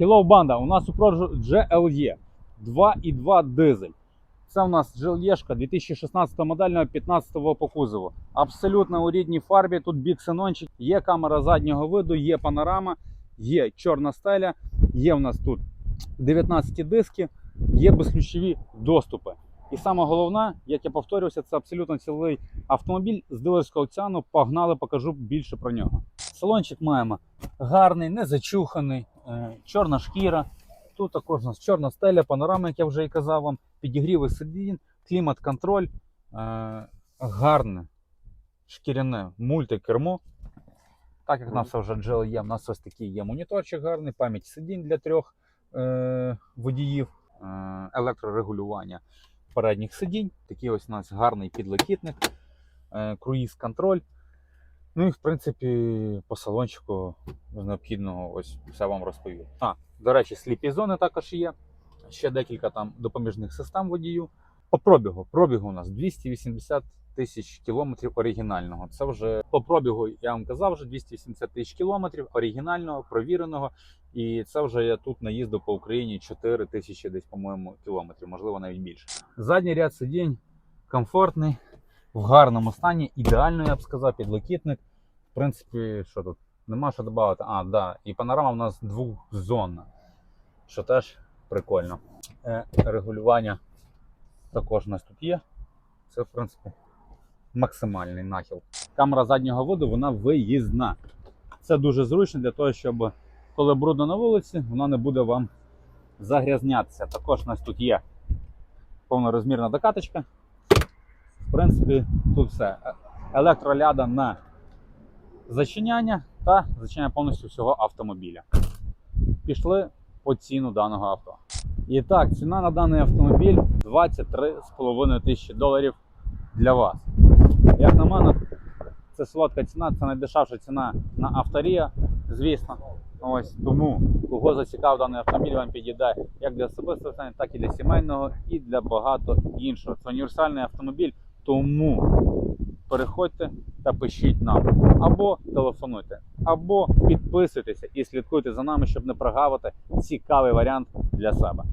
Hello, банда! У нас у продажу GLE 2.2 дизель. Це у нас GLE 2016 модельного 15 по кузову. Абсолютно у рідній фарбі. Тут біксенончик, є камера заднього виду, є панорама, є чорна стеля, є у нас тут 19 диски, є безключові доступи. І саме головне, як я повторювався, це абсолютно цілий автомобіль з дилерського оціану. Погнали, покажу більше про нього. Салончик маємо гарний, не зачуханий, чорна шкіра. Тут також у нас чорна стеля, панорама, як я вже і казав вам, підігріви сидінь, клімат-контроль, е, гарне шкіряне мультикермо. Так як у нас вже GL є, у нас ось такий є моніторчик гарний, пам'ять сидінь для трьох е, водіїв, е, електрорегулювання передніх сидінь. Такий ось у нас гарний підлокітник, е, круїз-контроль. Ну і в принципі по салончику з необхідного ось все вам розповів. А, до речі, сліпі зони також є. Ще декілька там допоміжних систем водію. По пробігу. Пробігу у нас 280 тисяч кілометрів оригінального. Це вже по пробігу, я вам казав, вже 280 тисяч кілометрів оригінального, провіреного. І це вже я тут наїздив по Україні 4 тисячі десь, по-моєму, кілометрів, можливо, навіть більше. Задній ряд сидінь комфортний, в гарному стані, ідеально, я б сказав, підлокітник. В принципі, що тут? Нема що додати. А, да. І панорама у нас двохзонна, що теж прикольно. Е, регулювання також у нас тут є. Це, в принципі, максимальний нахил. Камера заднього виду, вона виїзна. Це дуже зручно для того, щоб коли брудно на вулиці, вона не буде вам загрязнятися. Також у нас тут є повнорозмірна докаточка. Принципі, тут все. Електроляда на зачиняння та зачиняння повністю всього автомобіля. Пішли по ціну даного авто. І так, ціна на даний автомобіль 23,5 тисячі доларів для вас. Як на мене, це солодка ціна, це найдешевша ціна на авторія, звісно. Ось тому, кого зацікавив даний автомобіль, вам підійде як для особистого стану, так і для сімейного, і для багато іншого. Це універсальний автомобіль, тому переходьте та пишіть нам або телефонуйте, або підписуйтеся і слідкуйте за нами, щоб не прогавити цікавий варіант для себе.